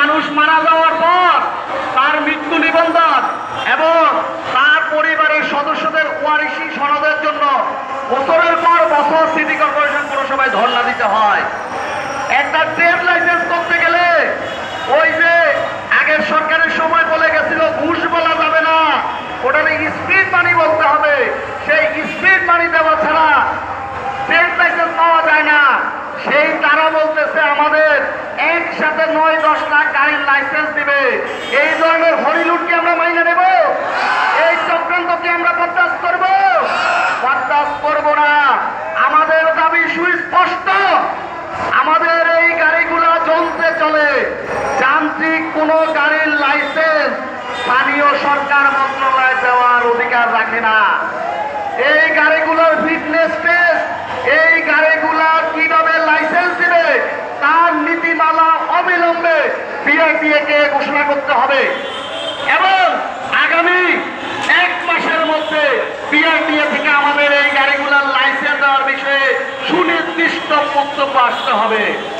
মানুষ মারা যাওয়ার পর তার মৃত্যু নিবন্ধন এবং তার পরিবারের সদস্যদের ওয়ারিশি সনদের জন্য বছরের পর বছর সিটি কর্পোরেশন পুরসভায় ধর্ণা দিতে হয়। একটা ট্রেড লাইসেন্স করতে গেলে ওই যে আগের সরকারের সময় বলে গেছিল, ঘুষ বলা যাবে না। ওটাকে স্পিড মানি বলতে হবে। সেই স্পিড মানি দেওয়া ছাড়া ট্রেড লাইসেন্স পাওয়া যায় না। সেই তারা বলতেছে আমাদের একসাথে নয় দশ লাখ গাড়ির লাইসেন্স দিবে। এই ধরনের হরিলুট কি আমরা মাইনে নেব এই চক্রান্ত কি আমরা বরদাস্ত করব? বরদাস্ত করব না। আমাদের দাবি সুস্পষ্ট। আমাদের এই গাড়িগুলো যন্ত্রে চলে। যান্ত্রিক কোনো গাড়ির লাইসেন্স স্থানীয় সরকার মন্ত্রণালয় দেওয়ার অধিকার রাখে না। এই গাড়িগুলোর ফিটনেস টেস্ট এই গাড়িগুলা কীভাবে লাইসেন্স দিবে তার নীতিমালা অবিলম্বে বিআরটিএ কে ঘোষণা করতে হবে। এবং আগামী এক মাসের মধ্যে বিআরটিএ থেকে আমাদের এই গাড়িগুলোর লাইসেন্স দেওয়ার বিষয়ে সুনির্দিষ্ট বক্তব্য আসতে হবে।